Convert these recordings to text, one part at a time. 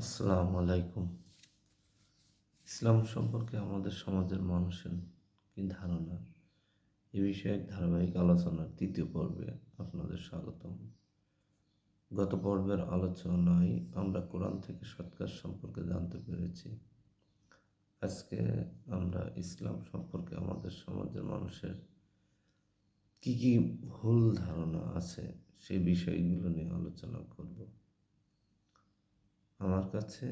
আসসালামু আলাইকুম। ইসলাম সম্পর্কে আমাদের সমাজের মানুষের কি ধারণা? এ বিষয়ে এক ধারাবাহিক আলোচনার তৃতীয় পর্বে আপনাদের স্বাগতম। গত পর্বের আলোচনায় আমরা কোরআন থেকে সৎকার সম্পর্কে জানতে পেরেছি। আজকে আমরা ইসলাম সম্পর্কে আমাদের সমাজের মানুষের কি কি ভুল ধারণা আছে সেই বিষয়গুলো নিয়ে আলোচনা করব। আমার কাছে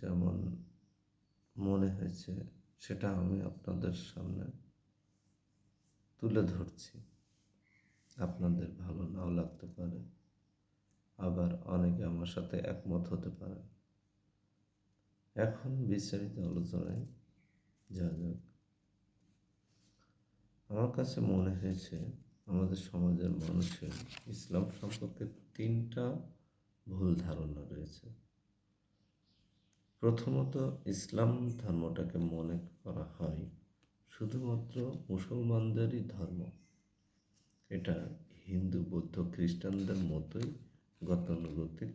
যেমন মনে হয়েছে, সেটা আমি আপনাদের সামনে তুলে ধরছি। আপনাদের ভালো নাও লাগতে পারে। আবার অনেকে আমার সাথে একমত হতে পারে এখন বিস্তারিত আলোচনায় যা যাক। আমার কাছে মনে হয়েছে, আমাদের সমাজের মানুষের ইসলাম সম্পর্কে তিনটা ভুল ধারণা রয়েছে। প্রথমত ইসলাম ধর্মটাকে মনে করা হয় শুধুমাত্র মুসলমানদেরই ধর্ম। এটা হিন্দু, বৌদ্ধ, খ্রিস্টানদের মতোই গতানুগতিক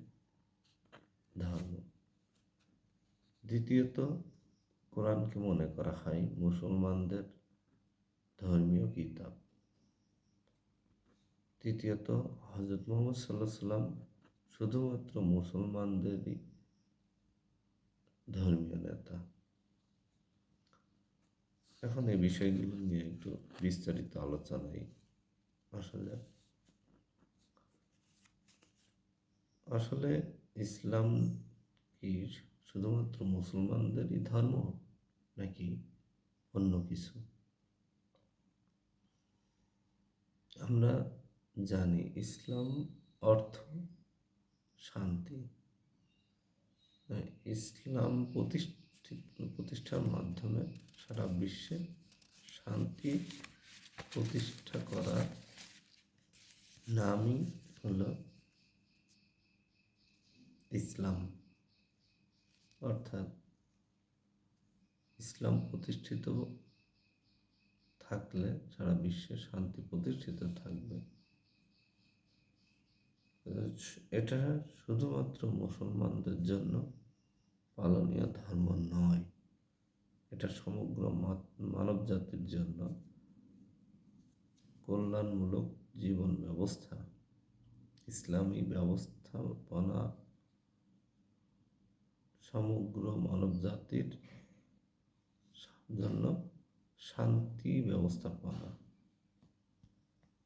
ধর্ম। দ্বিতীয়ত, কোরআনকে মনে করা হয় মুসলমানদের ধর্মীয় কিতাব। তৃতীয়ত হজরত মোহাম্মদ সাল্লাহ সাল্লাম শুধুমাত্র মুসলমানদেরই ধর্মীয় নেতা। এখন এই বিষয়গুলো নিয়ে একটু বিস্তারিত আলোচনায় আসা যাক। আসলে ইসলাম কি শুধুমাত্র মুসলমানদেরই ধর্ম নাকি অন্য কিছু? আমরা জানি ইসলাম অর্থ শান্তি। ইসলাম প্রতিষ্ঠিত প্রতিষ্ঠার মাধ্যমে সারা বিশ্বে শান্তি প্রতিষ্ঠা করার নামই হলো ইসলাম। অর্থাৎ ইসলাম প্রতিষ্ঠিত থাকলে সারা বিশ্বে শান্তি প্রতিষ্ঠিত থাকবে। এটা শুধুমাত্র মুসলমানদের জন্য পালনীয় ধর্ম নয়, এটা সমগ্র মানব জাতির জন্য কল্যাণমূলক জীবন ব্যবস্থা, ইসলামী ব্যবস্থাপনা, সমগ্র মানব জাতির জন্য শান্তি ব্যবস্থাপনা।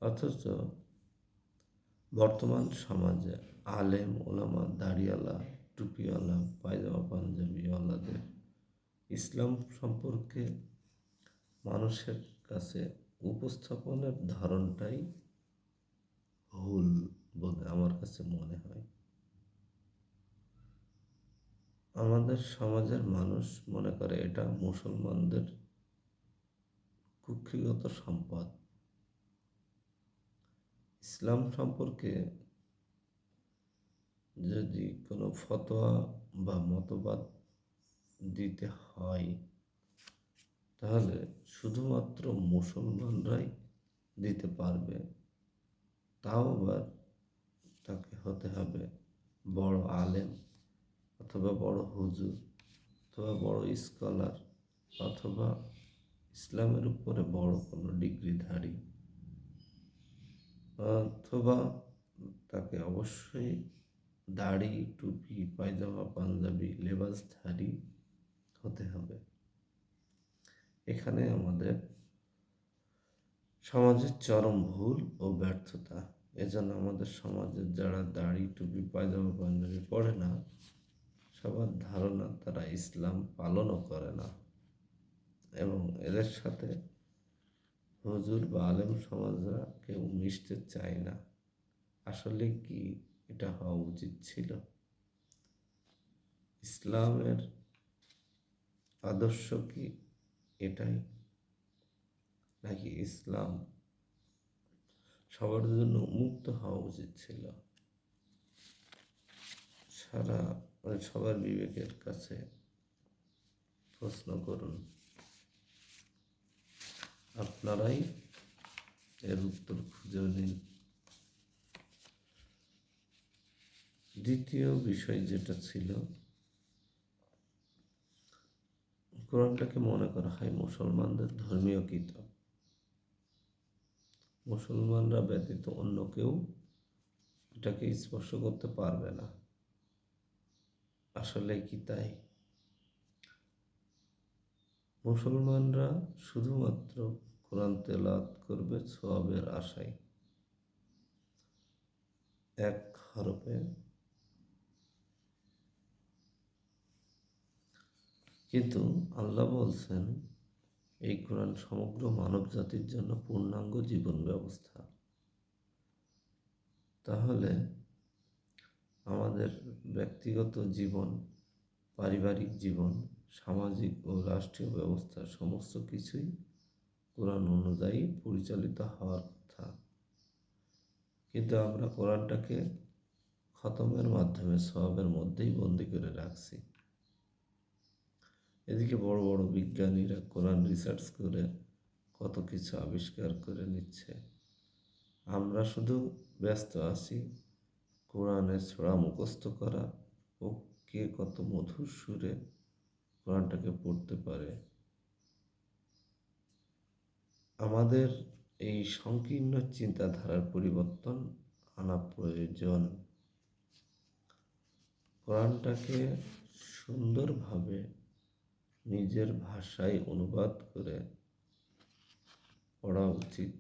অথচ বর্তমান সমাজে আলেম, ওলামা দাড়িয়ালা টুপিওয়ালা, পায়জামা পাঞ্জাবিওয়ালাদের ইসলাম সম্পর্কে মানুষের কাছে উপস্থাপনের ধারণটাই ভুল বলে আমার কাছে মনে হয়। আমাদের সমাজের মানুষ মনে করে এটা মুসলমানদের কুক্ষিগত সম্পদ। ইসলাম সম্পর্কে যদি কোনো ফতোয়া বা মতবাদ দিতে হয়, তাহলে শুধুমাত্র মুসলমানরাই দিতে পারবে। তাও আবার তাকে হতে হবে বড় আলেম অথবা বড় হুজুর অথবা বড় স্কলার অথবা ইসলামের উপরে বড় কোনো ডিগ্রিধারী। অথবা তাকে অবশ্যই দাড়ি, টুপি, পায়জামা, পাঞ্জাবি লেবাসধারী হতে হবে। এখানে আমাদের সমাজের চরম ভুল ও ব্যর্থতা। এজন্য আমাদের সমাজের যারা দাড়ি, টুপি, পায়জামা, পাঞ্জাবি পড়ে না, সবার ধারণা তারা ইসলাম পালনও করে না। এবং এদের সাথে হুজুর বা আলেম সমাজরা কেউ মিশতে চায় না। আসলে কি এটা হওয়া উচিত ছিল? ইসলামের আদর্শ কি এটাই? নাকি ইসলাম সবার জন্য মুক্ত হওয়া উচিত ছিল? সারা মানে সবার বিবেকের কাছে প্রশ্ন করুন। আপনারাই এর উত্তর খুঁজে নিন। দ্বিতীয় বিষয় যেটা ছিল, কোরআনটাকে মনে করা হয় মুসলমানদের ধর্মীয় কিতাব। মুসলমানরা ব্যতীত অন্য কেউ এটাকে স্পর্শ করতে পারবে না। আসলে কি তাই? মুসলমানরা শুধুমাত্র কোরআন তেলাত করবে সোয়াবের আশায়। এক হরফে। কিন্তু আল্লাহ বলছেন, এই কোরআন সমগ্র মানব জাতির জন্য পূর্ণাঙ্গ জীবন ব্যবস্থা। তাহলে আমাদের ব্যক্তিগত জীবন, পারিবারিক জীবন সামাজিক ও রাষ্ট্রীয় ব্যবস্থা সমস্ত কিছুই কোরআন অনুযায়ী পরিচালিত হওয়ার কথা। কিন্তু আমরা কোরআনটাকে খতমের মাধ্যমে সবের মধ্যেই বন্দি করে রাখছি। এদিকে বড় বড় বিজ্ঞানীরা কোরআন রিসার্চ করে কত কিছু আবিষ্কার করে নিচ্ছে। আমরা শুধু ব্যস্ত আছি, কোরআনের ছোড়া মুখস্থ করা ও কে কত মধুর সুরে কোরআনটাকে পড়তে পারে। আমাদের এই সংকীর্ণ চিন্তাধারার পরিবর্তন আনা প্রয়োজন। কোরআনটাকে সুন্দরভাবে নিজের ভাষায় অনুবাদ করে পড়া উচিত,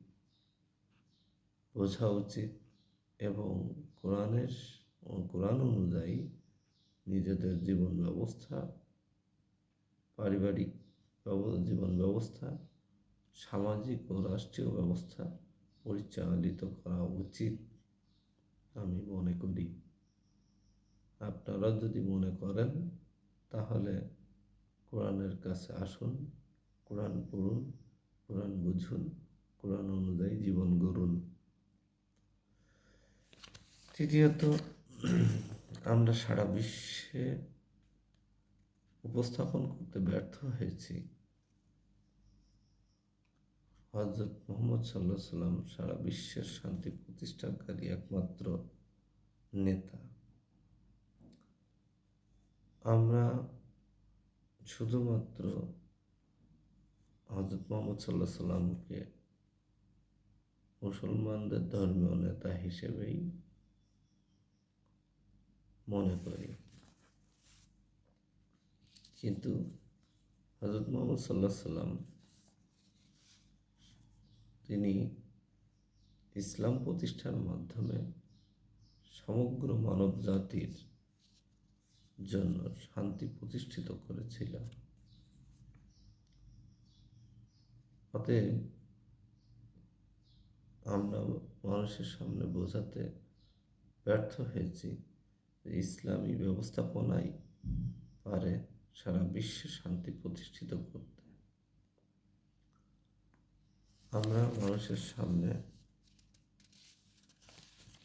বোঝা উচিত এবং কোরআনের, কোরআন অনুযায়ী নিজেদের জীবন ব্যবস্থা পারিবারিক জীবন ব্যবস্থা, সামাজিক ও রাষ্ট্রীয় ব্যবস্থা পরিচালিত করা উচিত আমি মনে করি। আপনারা যদি মনে করেন, তাহলে কোরআনের কাছে আসুন, কোরআন পড়ুন, কোরআন বুঝুন, কোরআন অনুযায়ী জীবন গড়ুন। তৃতীয়ত, আমরা সারা বিশ্বে উপস্থাপন করতে ব্যর্থ হয়েছি। হজরত মোহাম্মদ সাল্লাহ সাল্লাম সারা বিশ্বের শান্তি প্রতিষ্ঠাকারী একমাত্র নেতা। আমরা শুধুমাত্র হজরত মোহাম্মদ সাল্লাহ সাল্লামকে মুসলমানদের ধর্মীয় নেতা হিসেবেই মনে করি। কিন্তু হজরত মোহাম্মদ সাল্লাহ সাল্লাম তিনি ইসলাম প্রতিষ্ঠার মাধ্যমে সমগ্র মানব জাতির জন্য শান্তি প্রতিষ্ঠিত করেছিল অতএব আমরা মানুষের সামনে বোঝাতে ব্যর্থ হয়েছি ইসলামী ব্যবস্থাপনাই পারে সারা বিশ্বে শান্তি প্রতিষ্ঠিত করতে। আমরা মানুষের সামনে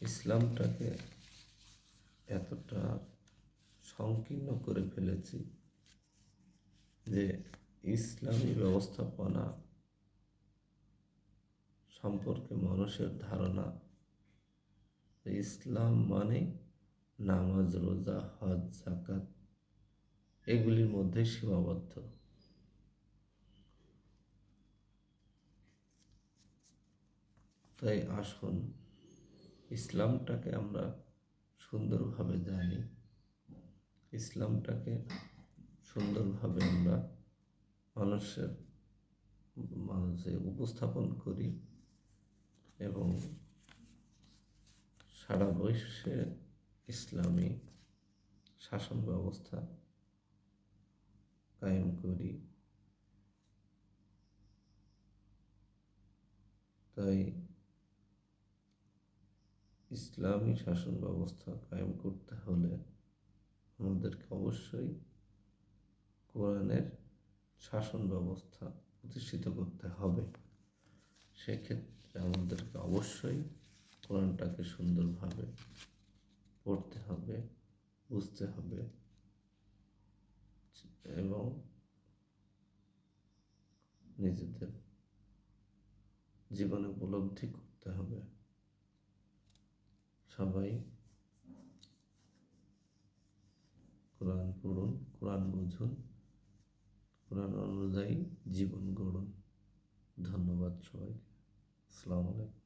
ইসলামটাকে এতটা সংকীর্ণ করে ফেলেছি যে ইসলামী ব্যবস্থাপনা সম্পর্কে মানুষের ধারণা ইসলাম মানে নামাজ, রোজা, হজ জাকাত এগুলির মধ্যে সীমাবদ্ধ। তাই আসুন, ইসলামটাকে আমরা সুন্দরভাবে জানি। ইসলামটাকে সুন্দরভাবে আমরা মানুষের মাঝে উপস্থাপন করি এবং সারা বিশ্বে ইসলামী শাসন ব্যবস্থা কায়েম করি। তাই ইসলামী শাসন ব্যবস্থা কায়েম করতে হলে আমাদেরকে অবশ্যই কোরআনের শাসন ব্যবস্থা প্রতিষ্ঠিত করতে হবে। সেক্ষেত্রে আমাদেরকে অবশ্যই কোরআনটাকে সুন্দরভাবে পড়তে হবে, বুঝতে হবে। এবং নিজেদের জীবনে উপলব্ধি করতে হবে। সবাই কোরআন পড়ুন, কোরআন বুঝুন, কোরআন অনুযায়ী জীবন গড়ুন। ধন্যবাদ সবাইকে। আসসালামু আলাইকুম।